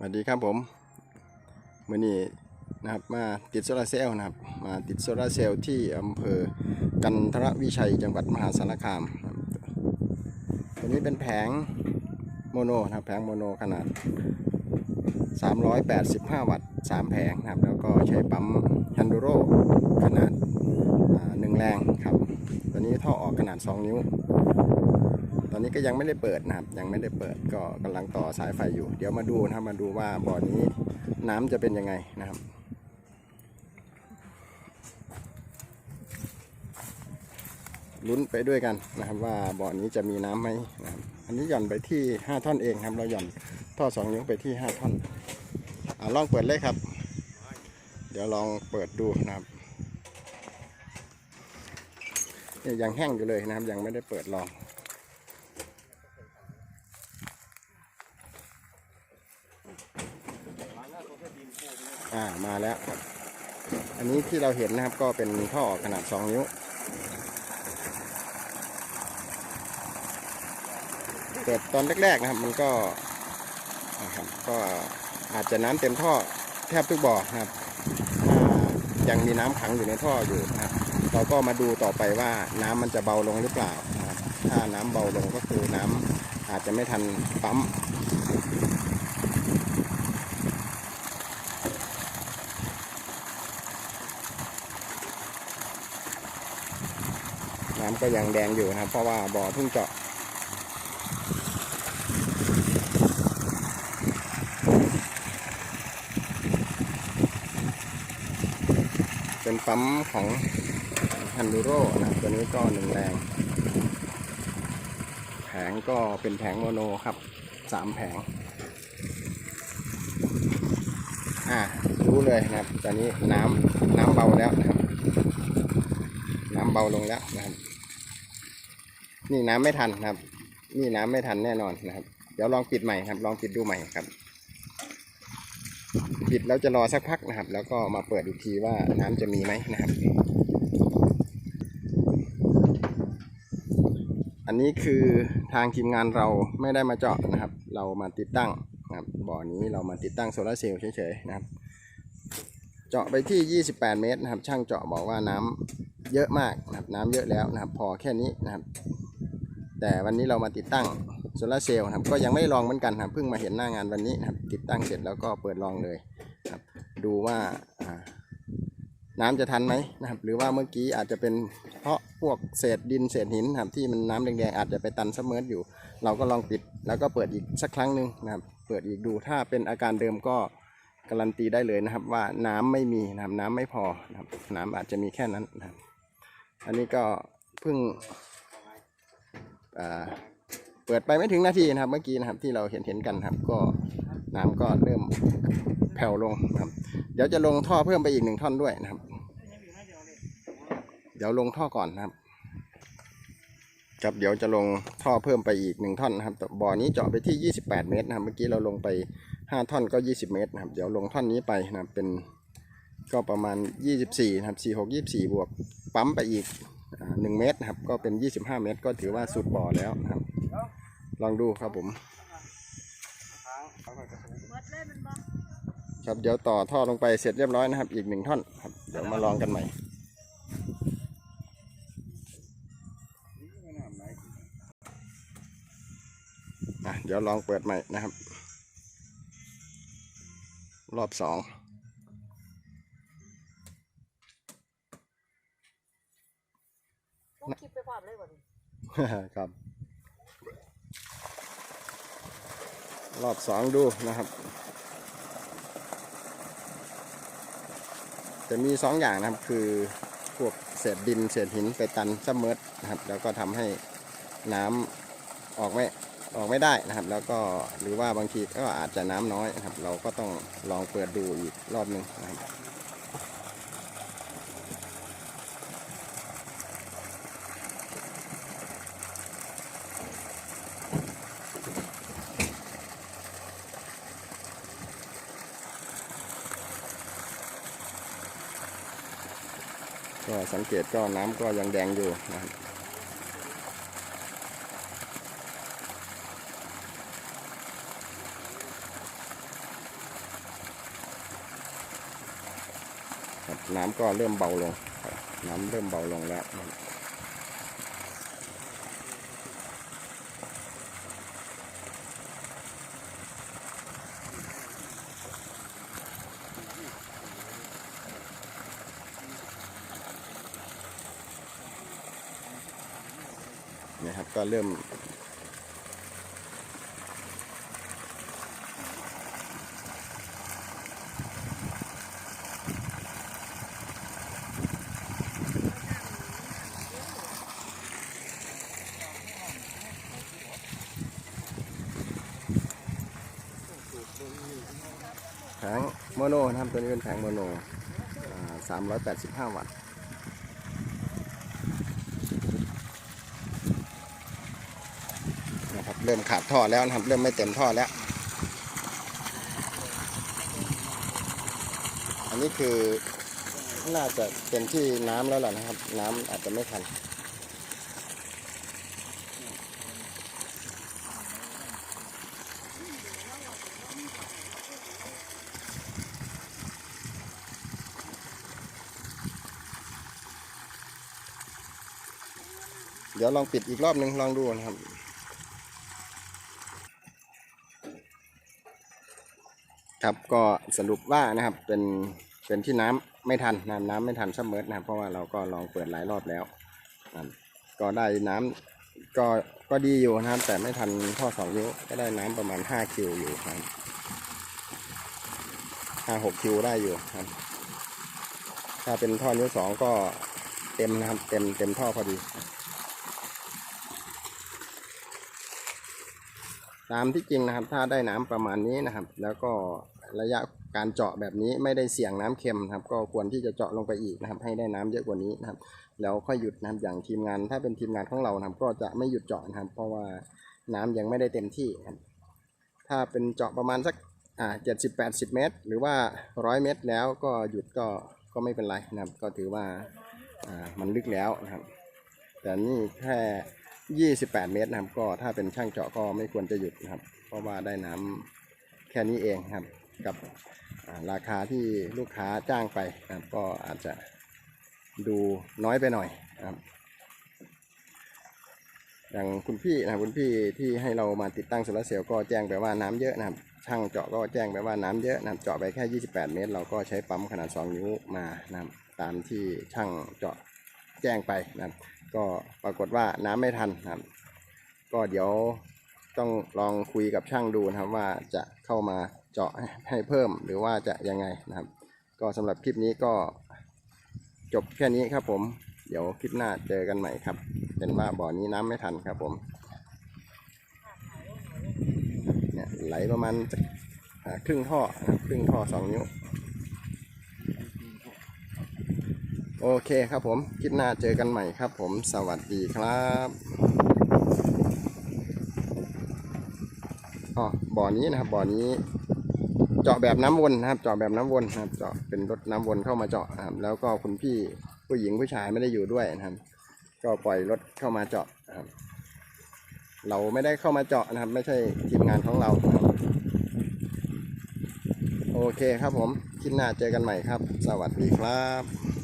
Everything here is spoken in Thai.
สวัสดีครับผมมื่อนี้นะครับมาติดโซลาเซลล์นะครับ มาติดโซลาเซลล์ที่อำเภอกันทรวิชัยจังหวัดมหาสารคามนะครับตัวนี้เป็นแผงโมโนนะครับแผงโมโนขนาด 385 วัตต์ 3 แผงนะครับ แล้วก็ใช้ปั๊มฮันดูโรขนาดอ่าหนึ่งแรงครับ ตัวนี้ท่อออกขนาด 2 นิ้ว ตอนนี้ก็ยังไม่ได้เปิดนะครับ ยังไม่ได้เปิดก็กำลังต่อสายไฟอยู่ เดี๋ยวมาดูนะครับมาดูว่าบ่อนี้น้ำจะเป็นยังไงนะครับลุ้นไปด้วยกันนะครับว่าบ่อนี้จะมีน้ำไหมนะครับอันนี้หย่อนไปที่ 5 ท่อนเองครับ เราหย่อนท่อสองนิ้วไปที่ 5 ท่อนอ่าลองเปิดเลยครับ เดี๋ยวลองเปิดดูนะครับ เนี่ยยังแห้งอยู่เลยนะครับ ยังไม่ได้เปิดลอง อ่ามาแล้วครับ อันนี้ที่เราเห็นนะครับก็เป็นท่อขนาด 2 นิ้ว เปิดตอนแรกๆนะครับ มันก็นะครับก็อาจจะน้ำเต็มท่อแทบทุกบ่อนะครับ ยังมีน้ำขังอยู่ในท่ออยู่นะครับ เราก็มาดูต่อไปว่าน้ำมันจะเบาลงหรือเปล่านะครับถ้าน้ำเบาลงก็คือน้ำอาจจะไม่ทันปั๊มน้ำก็ยังแดงอยู่นะครับ เพราะว่าบ่อเพิ่งเจาะ เป็นปั๊มของฮันดูโรนะครับตัวนี้ก็หนึ่งแรง แผงก็เป็นแผงโมโนครับสามแผง อ่ารู้เลยนะครับ ตอนนี้น้ำน้ำเบาแล้วนะครับ น้ำเบาลงแล้วนะครับ นี่น้ำไม่ทันนะครับ นี่น้ำไม่ทันแน่นอนนะครับ เดี๋ยวลองปิดใหม่ครับ ลองปิดดูใหม่ครับ ปิดแล้วจะรอสักพักนะครับ แล้วก็มาเปิดอีกทีว่าน้ำจะมีไหมนะครับ อันนี้คือทางทีมงานเราไม่ได้มาเจาะนะครับ เรามาติดตั้งนะครับบ่อนี้เรามาติดตั้งโซลาร์เซลล์เฉยๆนะครับ เจาะไปที่ 28 เมตรนะครับ ช่างเจาะบอกว่าน้ำเยอะมากนะครับ น้ำเยอะแล้วนะครับ พอแค่นี้นะครับ แต่วันนี้เรามาติดตั้ง โซลาเซลล์ครับก็ยังไม่ลองเหมือนกันครับเพิ่งมาเห็นหน้างานวันนี้นะครับติดตั้งเสร็จแล้วก็เปิดลองเลยครับดูว่าน้ำจะทันไหมนะครับหรือว่าเมื่อกี้อาจจะเป็นเพราะพวกเศษดินเศษหินครับที่มันน้ำแดงๆอาจจะไปตันซับเมอร์อยู่ เราก็ลองปิดแล้วก็เปิดอีกสักครั้งหนึ่งนะครับเปิดอีกดูถ้าเป็นอาการเดิมก็การันตีได้เลยนะครับว่าน้ำไม่มีนะครับน้ำไม่พอนะครับน้ำอาจจะมีแค่นั้นนะครับอันนี้ก็เพิ่งอ่า เปิดไปไม่ถึงนาทีนะครับ เมื่อกี้นะครับที่เราเห็นเห็นกันครับ ก็น้ำก็เริ่มแผ่วลงนะครับ เดี๋ยวจะลงท่อเพิ่มไปอีกหนึ่งท่อนด้วยนะครับ เดี๋ยวลงท่อก่อนนะครับครับเดี๋ยวจะลงท่อเพิ่มไปอีกหนึ่งท่อนนะครับบ่อนี้เจาะไปที่ 28 เมตรนะครับ เมื่อกี้เราลงไป 5 ท่อนก็ 20 เมตรนะครับ เดี๋ยวลงท่อนนี้ไปนะครับเป็นก็ประมาณ 24 นะครับ 46 24 บวกปั๊มไปอีกอ่า1เมตรนะครับ ก็เป็น 25 เมตร ก็ถือว่าสุดบ่อแล้วนะครับ ลองดูครับผมครับเดี๋ยวต่อท่อลงไปเสร็จเรียบร้อยนะครับ อีกหนึ่งท่อนครับ เดี๋ยวมาลองกันใหม่อะเดี๋ยวลองเปิดใหม่นะครับ รอบสองลงคลิปไปพร้อมเลยบ่นี่ครับ รอบสองดูนะครับ จะมีสองอย่างนะครับคือพวกเศษดินเศษหินไปตันซับเมิดนะครับ แล้วก็ทำให้น้ำออกไม่ออกไม่ได้นะครับ แล้วก็หรือว่าบางทีก็อาจจะน้ำน้อยนะครับ เราก็ต้องลองเปิดดูอีกรอบหนึ่งนะครับ ก็สังเกตก็น้ำก็ยังแดงอยู่นะครับน้ำก็เริ่มเบาลง น้ำเริ่มเบาลงแล้ว ก็เริ่ม แผงโมโนนะครับตัวนี้เป็นแผงโมโนสามร้อยแปดสิบห้าวัตต์นะครับ เริ่มขาดท่อแล้วนะครับ เริ่มไม่เต็มท่อแล้ว อันนี้คือน่าจะเต็มที่น้ำแล้วล่ะนะครับ น้ำอาจจะไม่ทันเดี๋ยวลองปิดอีกรอบหนึ่งลองดูนะครับ ครับก็สรุปว่านะครับเป็นเป็นที่น้ำไม่ทันน้ำน้ำไม่ทันซัมเมอร์นะครับ เพราะว่าเราก็ลองเปิดหลายรอบแล้วก็ได้น้ำก็ก็ดีอยู่นะครับ แต่ไม่ทันท่อสองนิ้วก็ได้น้ำประมาณห้าคิวอยู่ครับห้าหกคิวได้อยู่ครับ ถ้าเป็นท่อนิ้วสองก็เต็มนะครับ เต็มเต็มท่อพอดี ตามที่จริงนะครับ ถ้าได้น้ำประมาณนี้นะครับ แล้วก็ระยะการเจาะแบบนี้ไม่ได้เสี่ยงน้ำเค็มครับ ก็ควรที่จะเจาะลงไปอีกนะครับ ให้ได้น้ำเยอะกว่านี้นะครับ แล้วค่อยหยุดนะครับอย่างทีมงาน ถ้าเป็นทีมงานของเรานะครับ ก็จะไม่หยุดเจาะนะครับ เพราะว่าน้ำยังไม่ได้เต็มที่ครับ ถ้าเป็นเจาะประมาณสักอ่าเจ็ดสิบแปดสิบเมตร หรือว่าร้อยเมตรแล้วก็หยุดก็ก็ไม่เป็นไรนะครับ ก็ถือว่าอ่ามันลึกแล้วนะครับ แต่นี่แค่ 28 เมตรนะครับ ก็ถ้าเป็นช่างเจาะก็ไม่ควรจะหยุดนะครับ เพราะว่าได้น้ำแค่นี้เองครับ กับราคาที่ลูกค้าจ้างไปนะครับ ก็อาจจะดูน้อยไปหน่อยนะครับ อย่างคุณพี่นะคุณพี่ที่ให้เรามาติดตั้งโซลาร์เซลล์ก็แจ้งไปว่าน้ำเยอะนะครับ ช่างเจาะก็แจ้งไปว่าน้ำเยอะนะครับเจาะไปแค่ 28 เมตร เราก็ใช้ปั๊มขนาด 2 นิ้วมานะครับตามที่ช่างเจาะแจ้งไปนะครับ ก็ปรากฏว่าน้ำไม่ทันครับ ก็เดี๋ยวต้องลองคุยกับช่างดูนะครับว่าจะเข้ามาเจาะให้เพิ่มหรือว่าจะยังไงนะครับ ก็สำหรับคลิปนี้ก็จบแค่นี้ครับผม เดี๋ยวคลิปหน้าเจอกันใหม่ครับเป็นว่าบ่อนี้น้ำไม่ทันครับผมเนี่ยไหลประมาณครึ่งท่อครึ่งท่อสองนิ้ว โอเคครับผมคลิปหน้าเจอกันใหม่ครับผมสวัสดีครับอ๋อบ่อนี้นะครับบ่อนี้ เจาะแบบน้ำวนนะครับ เจาะแบบน้ำวนนะครับ เจาะเป็นรถน้ำวนเข้ามาเจาะนะครับ แล้วก็คุณพี่ผู้หญิงผู้ชายไม่ได้อยู่ด้วยนะครับ ก็ปล่อยรถเข้ามาเจาะนะครับ เราไม่ได้เข้ามาเจาะนะครับ ไม่ใช่ทีมงานของเรานะครับโอเคครับผมคลิปหน้าเจอกันใหม่ครับ สวัสดีครับ